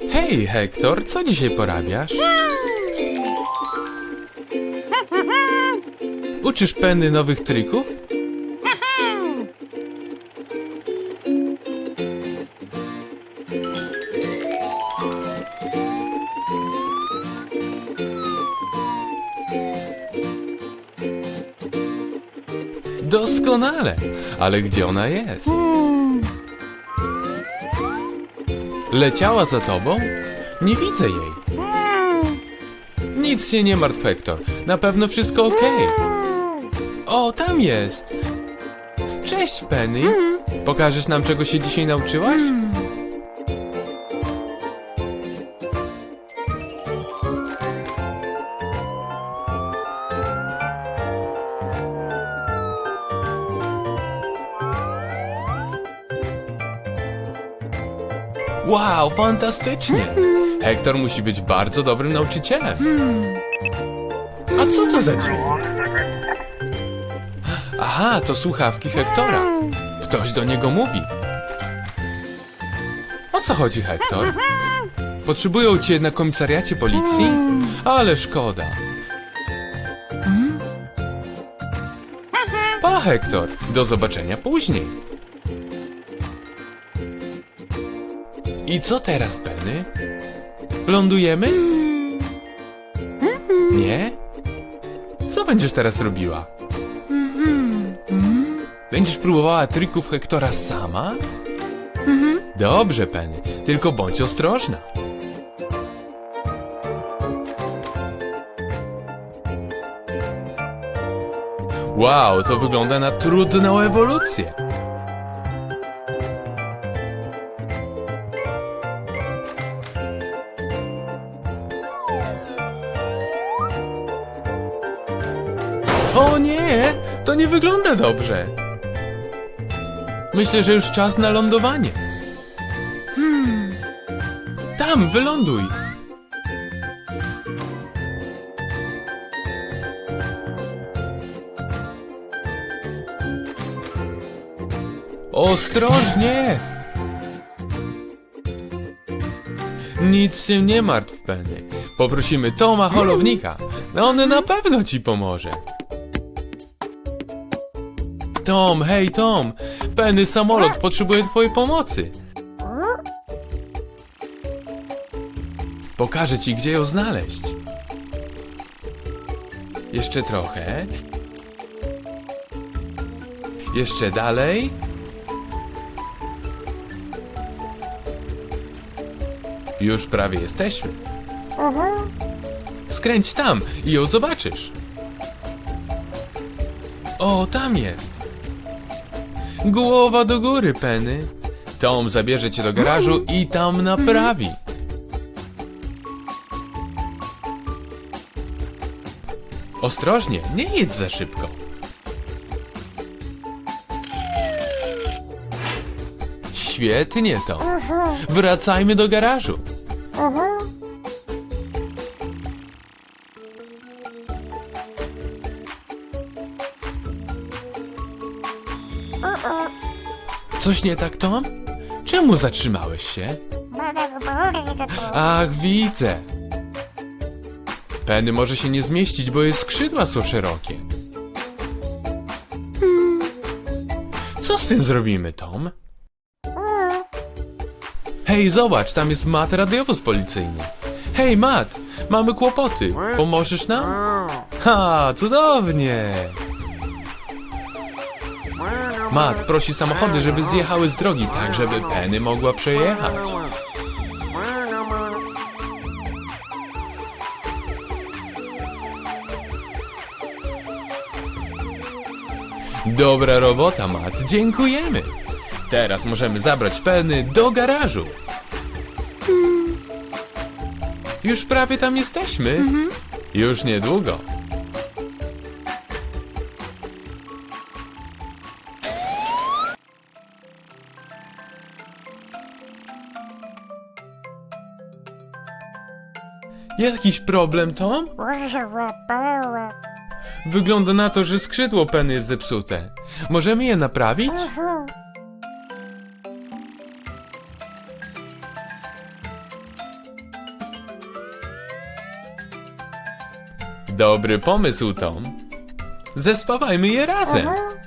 Hej, Hektor, co dzisiaj porabiasz? Uczysz Penny nowych trików? Doskonale, ale gdzie ona jest? Leciała za tobą? Nie widzę jej. Nic się nie martw, Hektor. Na pewno wszystko ok. O, tam jest. Cześć, Penny. Pokażesz nam, czego się dzisiaj nauczyłaś? Wow, fantastycznie! Hektor musi być bardzo dobrym nauczycielem. A co to za dźwięk? Aha, to słuchawki Hektora. Ktoś do niego mówi. O co chodzi, Hektor? Potrzebują cię na komisariacie policji? Ale szkoda. Pa, Hektor. Do zobaczenia później. I co teraz, Penny? Lądujemy? Nie? Co będziesz teraz robiła? Będziesz próbowała trików Hektora sama? Dobrze, Penny, tylko bądź ostrożna. Wow, to wygląda na trudną ewolucję. Wygląda dobrze. Myślę, że już czas na lądowanie. Tam, wyląduj. Ostrożnie! Nic się nie martw, Penny. Poprosimy Toma Holownika. On na pewno ci pomoże. Tom, hej Tom! Penny samolot potrzebuje twojej pomocy. Pokażę ci, gdzie ją znaleźć. Jeszcze trochę. Jeszcze dalej. Już prawie jesteśmy. Skręć tam i ją zobaczysz. O, tam jest. Głowa do góry, Penny. Tom zabierze cię do garażu i tam naprawi. Ostrożnie, nie jedź za szybko. Świetnie, Tom. Wracajmy do garażu. Coś nie tak, Tom? Czemu zatrzymałeś się? Ach, widzę. Penny może się nie zmieścić, bo jej skrzydła są szerokie. Co z tym zrobimy, Tom? Hej, zobacz, tam jest Matt radiowóz policyjny. Hej, Matt, mamy kłopoty. Pomożesz nam? Ha, cudownie! Matt prosi samochody, żeby zjechały z drogi, tak żeby Penny mogła przejechać. Dobra robota, Matt, dziękujemy. Teraz możemy zabrać Penny do garażu. Już prawie tam jesteśmy. Już niedługo. Jest jakiś problem, Tom? Wygląda na to, że skrzydło Penny jest zepsute. Możemy je naprawić? Mhm. Dobry pomysł, Tom. Zespawajmy je razem. Mhm.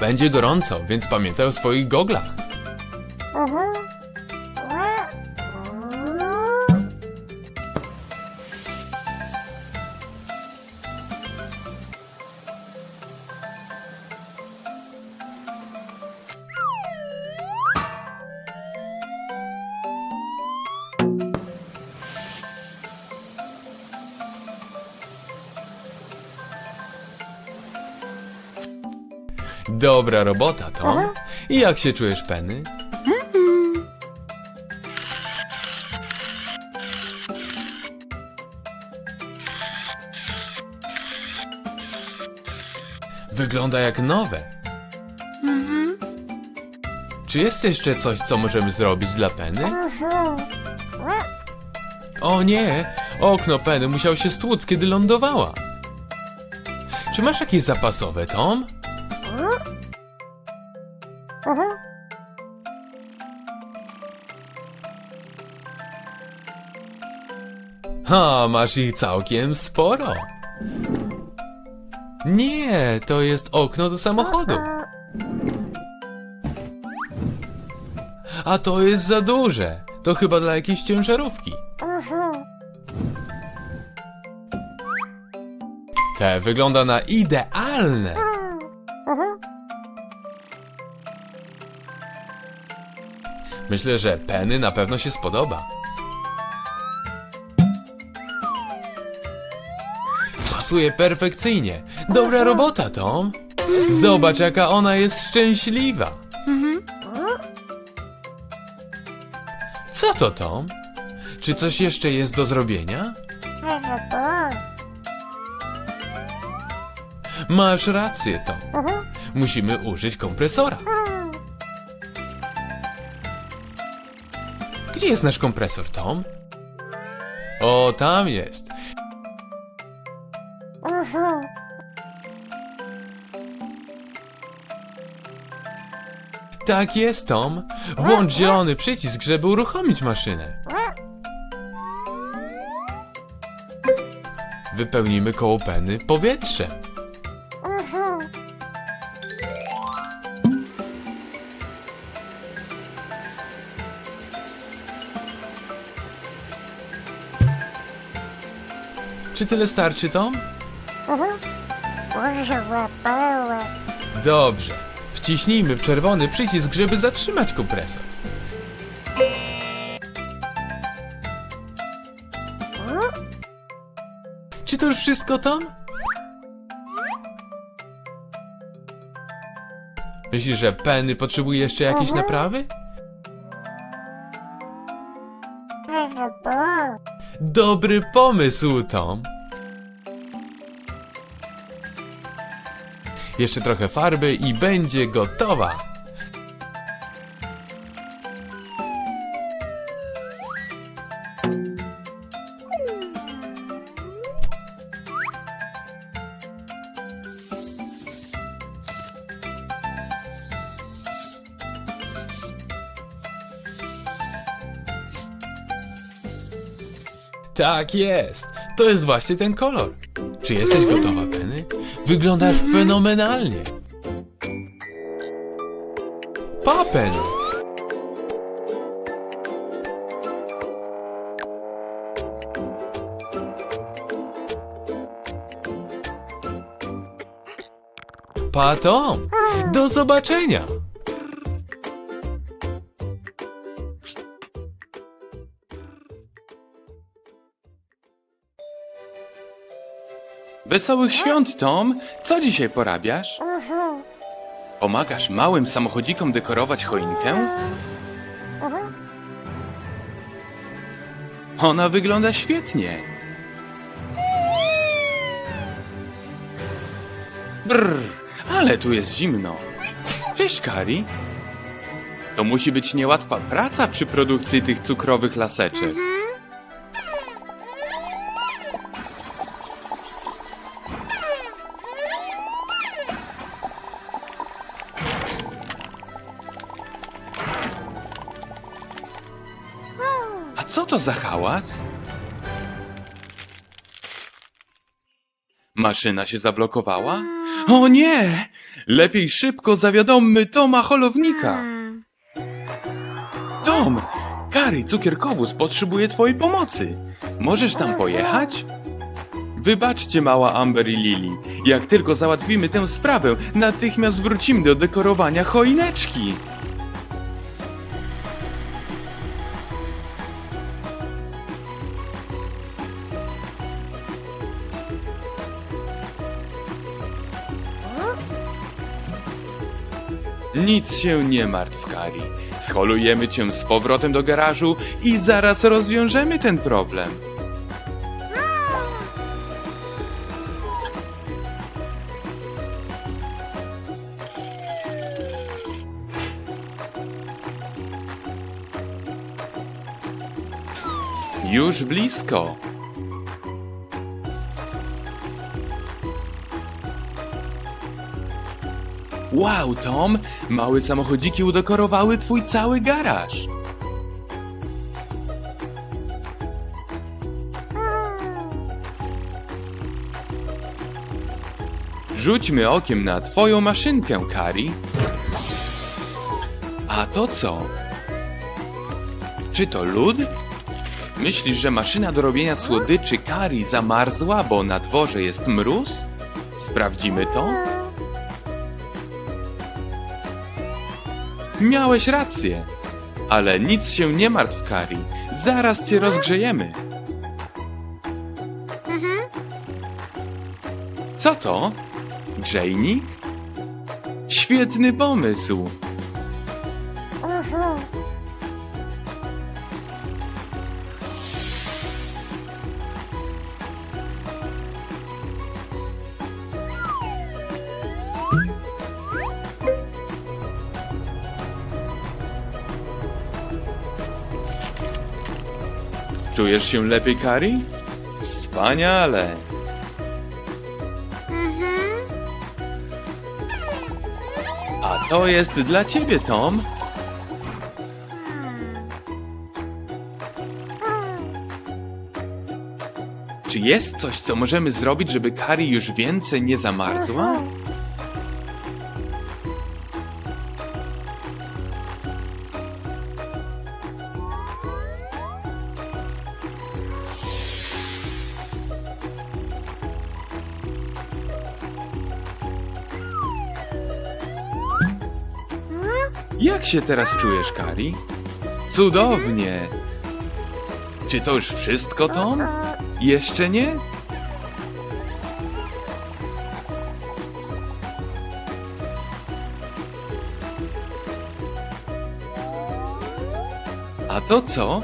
Będzie gorąco, więc pamiętaj o swoich goglach. Dobra robota, Tom. I jak się czujesz, Penny? Wygląda jak nowe. Czy jest jeszcze coś, co możemy zrobić dla Penny? O nie! Okno Penny musiał się stłuc, kiedy lądowała. Czy masz jakieś zapasowe, Tom? Ha, masz ich całkiem sporo. Nie, to jest okno do samochodu. A to jest za duże. To chyba dla jakiejś ciężarówki. Te wygląda na idealne. Myślę, że Penny na pewno się spodoba. Pasuje perfekcyjnie. Dobra robota, Tom. Zobacz, jaka ona jest szczęśliwa. Co to, Tom? Czy coś jeszcze jest do zrobienia? Masz rację, Tom. Musimy użyć kompresora. Gdzie jest nasz kompresor, Tom? O, tam jest. Tak jest, Tom. Włącz zielony przycisk, żeby uruchomić maszynę. Wypełnimy koło peny powietrze. Czy tyle starczy, Tom? Dobrze. Wciśnijmy czerwony przycisk, żeby zatrzymać kompresor. Czy to już wszystko, Tom? Myślisz, że Penny potrzebuje jeszcze jakiejś naprawy? Dobry pomysł, Tom. Jeszcze trochę farby i będzie gotowa. Tak jest. To jest właśnie ten kolor. Czy jesteś gotowa? Wyglądasz fenomenalnie. Pa, Penny. Pa, Tom. Do zobaczenia. Wesołych świąt, Tom! Co dzisiaj porabiasz? Pomagasz małym samochodzikom dekorować choinkę? Ona wygląda świetnie. Brr, ale tu jest zimno. Cześć, Kari. To musi być niełatwa praca przy produkcji tych cukrowych laseczek. To za hałas? Maszyna się zablokowała? O nie! Lepiej szybko zawiadommy Toma Holownika. Tom! Kary, cukierkowóz potrzebuje twojej pomocy. Możesz tam pojechać? Wybaczcie, mała Amber i Lily. Jak tylko załatwimy tę sprawę, natychmiast wrócimy do dekorowania choineczki. Nic się nie martw, Kari. Scholujemy cię z powrotem do garażu i zaraz rozwiążemy ten problem. Już blisko. Wow, Tom! Małe samochodziki udekorowały twój cały garaż. Rzućmy okiem na twoją maszynkę, Kari. A to co? Czy to lód? Myślisz, że maszyna do robienia słodyczy Kari zamarzła, bo na dworze jest mróz? Sprawdzimy to? Miałeś rację. Ale nic się nie martw, Kari. Zaraz cię rozgrzejemy. Co to? Grzejnik? Świetny pomysł. Czujesz się lepiej, Kari? Wspaniale. A to jest dla ciebie, Tom. Czy jest coś, co możemy zrobić, żeby Kari już więcej nie zamarzła? Się teraz czujesz, Kari? Cudownie! Czy to już wszystko, Tom? Jeszcze nie? A to co?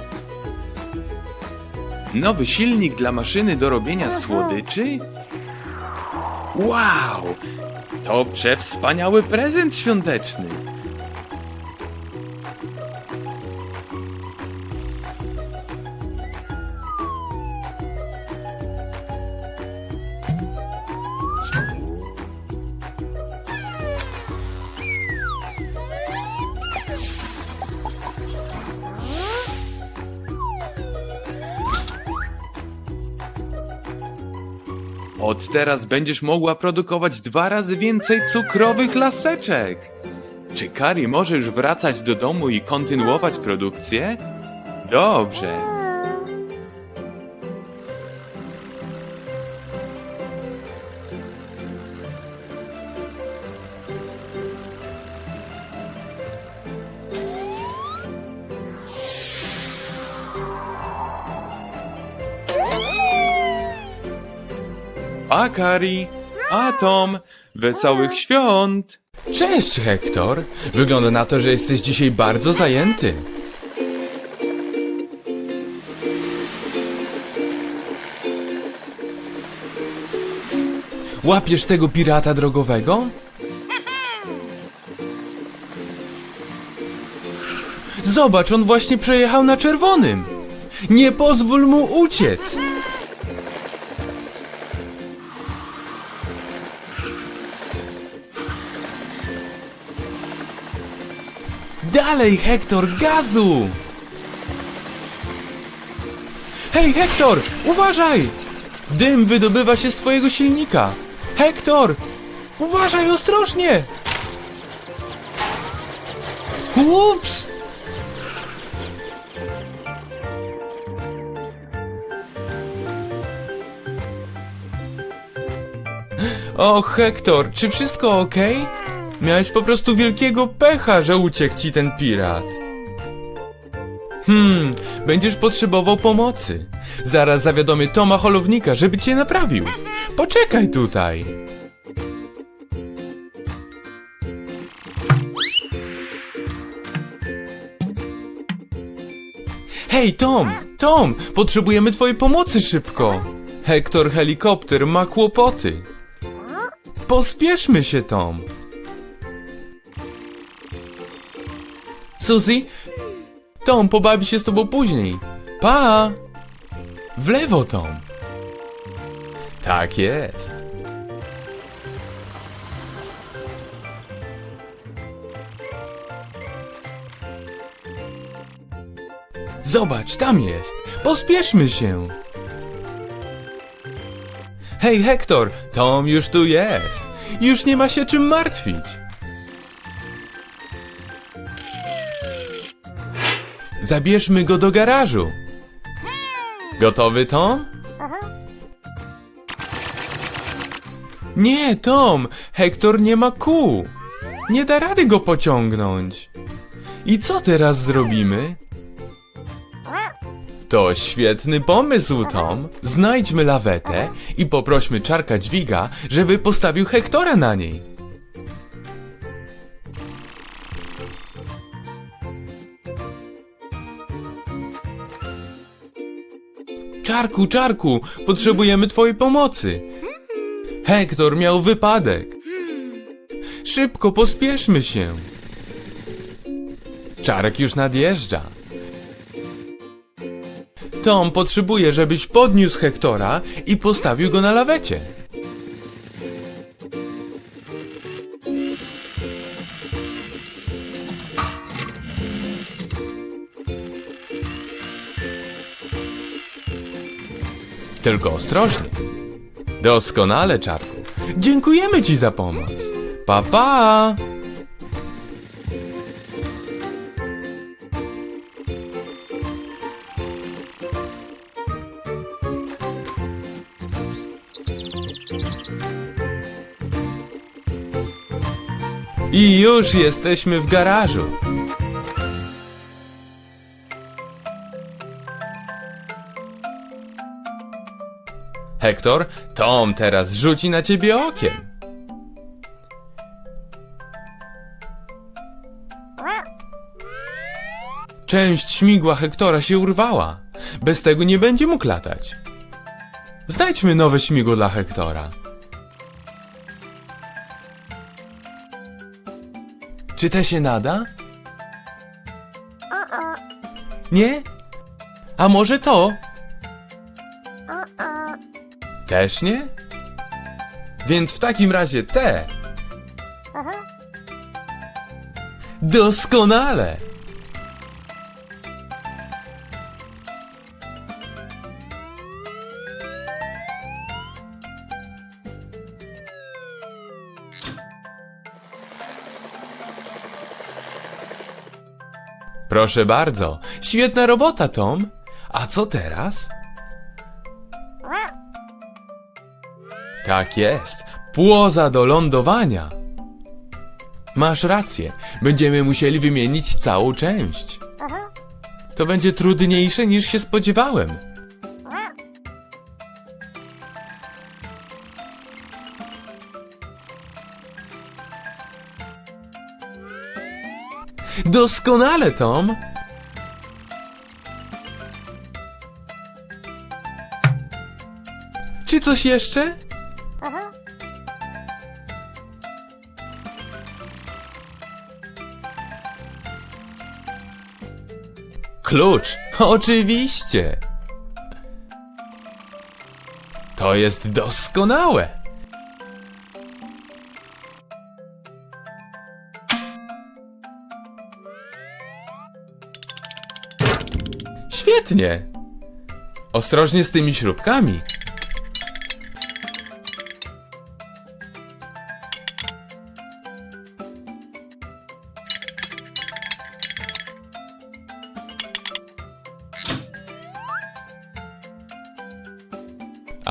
Nowy silnik dla maszyny do robienia słodyczy? Wow! To przewspaniały prezent świąteczny! Teraz będziesz mogła produkować dwa razy więcej cukrowych laseczek. Czy Kari może już wracać do domu i kontynuować produkcję? Dobrze. A Kari, a Tom, wesołych świąt! Cześć, Hektor. Wygląda na to, że jesteś dzisiaj bardzo zajęty. Łapiesz tego pirata drogowego? Zobacz, on właśnie przejechał na czerwonym. Nie pozwól mu uciec. Dalej, Hektor, gazu! Hej, Hektor! Uważaj! Dym wydobywa się z twojego silnika! Hektor! Uważaj ostrożnie! Ups! O, Hektor, czy wszystko ok? Miałeś po prostu wielkiego pecha, że uciekł ci ten pirat. Hmm, będziesz potrzebował pomocy. Zaraz zawiadomię Toma Holownika, żeby cię naprawił. Poczekaj tutaj. Hej, Tom! Tom! Potrzebujemy twojej pomocy szybko! Hektor helikopter ma kłopoty. Pospieszmy się, Tom. Suzy? Tom pobawi się z tobą później. Pa! W lewo, Tom. Tak jest. Zobacz, tam jest. Pospieszmy się. Hej, Hektor, Tom już tu jest. Już nie ma się czym martwić. Zabierzmy go do garażu. Gotowy, Tom? Nie, Tom, Hektor nie ma kół. Nie da rady go pociągnąć. I co teraz zrobimy? To świetny pomysł, Tom. Znajdźmy lawetę i poprośmy czarka dźwiga, żeby postawił Hektora na niej. Czarku, czarku, potrzebujemy twojej pomocy. Hektor miał wypadek. Szybko, pospieszmy się. Czarek już nadjeżdża. Tom potrzebuje, żebyś podniósł Hektora i postawił go na lawecie. Tylko ostrożnie. Doskonale, Czarku. Dziękujemy ci za pomoc. Pa, pa! I już jesteśmy w garażu. Hektor, Tom teraz rzuci na ciebie okiem. Część śmigła Hektora się urwała. Bez tego nie będzie mógł latać. Znajdźmy nowe śmigło dla Hektora. Czy te się nada? Nie? A może to? Też nie? Więc w takim razie te. Doskonale! Proszę bardzo, świetna robota, Tom. A co teraz? Tak jest, płoza do lądowania. Masz rację, będziemy musieli wymienić całą część. To będzie trudniejsze niż się spodziewałem. Doskonale, Tom! Czy coś jeszcze? Klucz, oczywiście. To jest doskonałe. Świetnie. Ostrożnie z tymi śrubkami.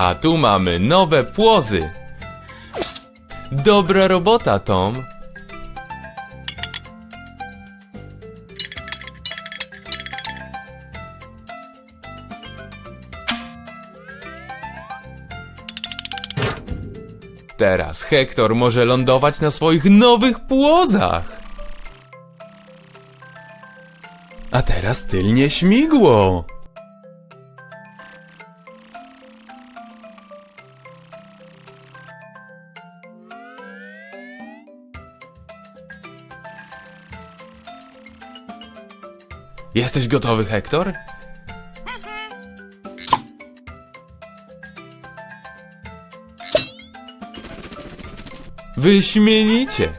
A tu mamy nowe płozy. Dobra robota, Tom. Teraz Hektor może lądować na swoich nowych płozach. A teraz tylnie śmigło. Jesteś gotowy, Hektor? Wyśmienicie!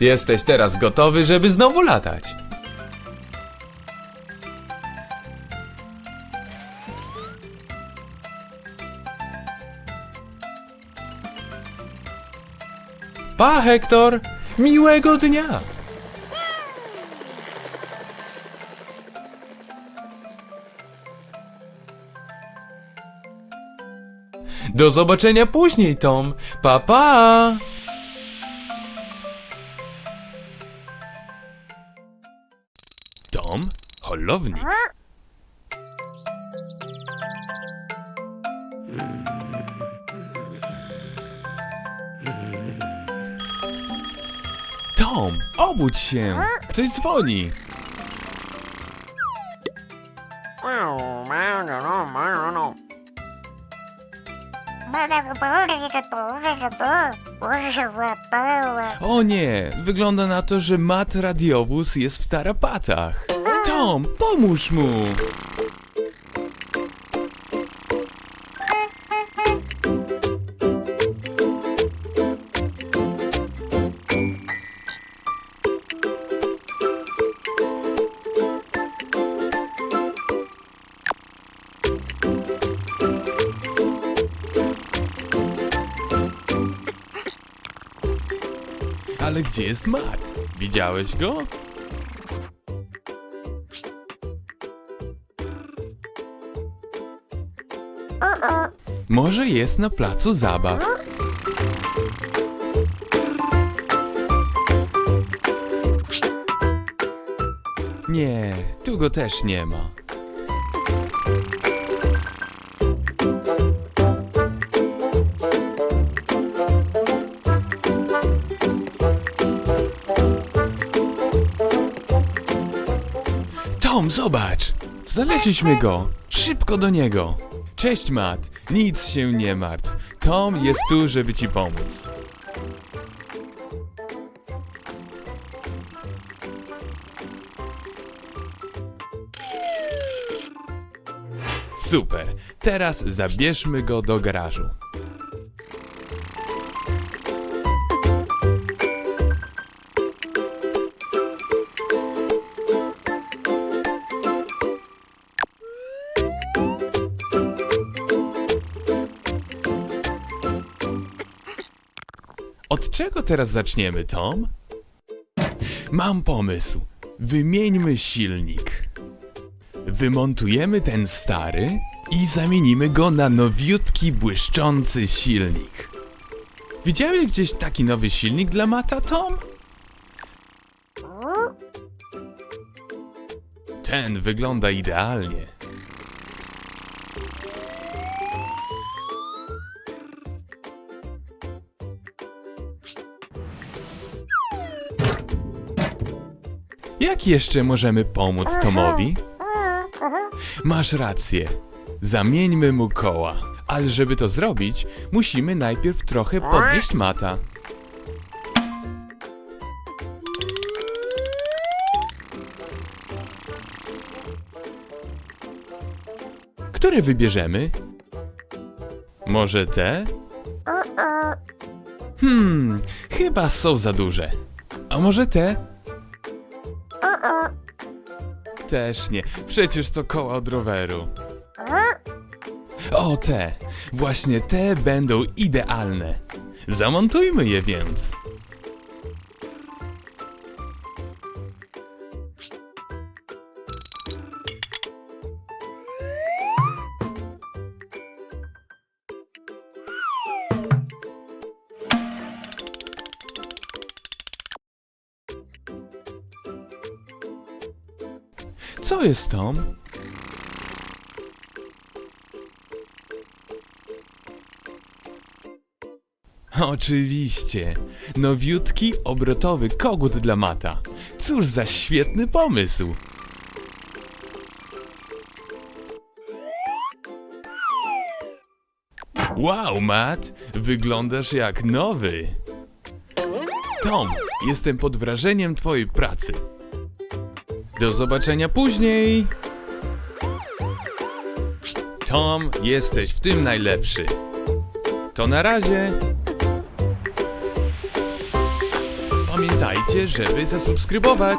Jesteś teraz gotowy, żeby znowu latać. Pa, Hektor! Miłego dnia! Do zobaczenia później, Tom. Pa, pa! Tom, holownik. Tom, obudź się! Ktoś dzwoni! O nie, wygląda na to, że Matt Radiowóz jest w tarapatach. Tom, pomóż mu! Gdzie jest Matt? Widziałeś go? Może jest na placu zabaw. Nie, tu go też nie ma. Tom, zobacz! Znaleźliśmy go! Szybko do niego! Cześć, Matt! Nic się nie martw. Tom jest tu, żeby ci pomóc. Super! Teraz zabierzmy go do garażu. Czego teraz zaczniemy, Tom? Mam pomysł. Wymieńmy silnik. Wymontujemy ten stary i zamienimy go na nowiutki, błyszczący silnik. Widziałeś gdzieś taki nowy silnik dla Mata, Tom? Ten wygląda idealnie. Jak jeszcze możemy pomóc Tomowi? Masz rację. Zamieńmy mu koła. Ale żeby to zrobić, musimy najpierw trochę podnieść mata. Które wybierzemy? Może te? Hmm, chyba są za duże. A może te? Też nie. Przecież to koła od roweru. O, te. Właśnie te będą idealne. Zamontujmy je więc. Co jest Tom? Oczywiście. Nowiutki, obrotowy kogut dla mata. Cóż za świetny pomysł. Wow, Matt, wyglądasz jak nowy. Tom, jestem pod wrażeniem twojej pracy. Do zobaczenia później. Tom, jesteś w tym najlepszy. To na razie. Pamiętajcie, żeby zasubskrybować.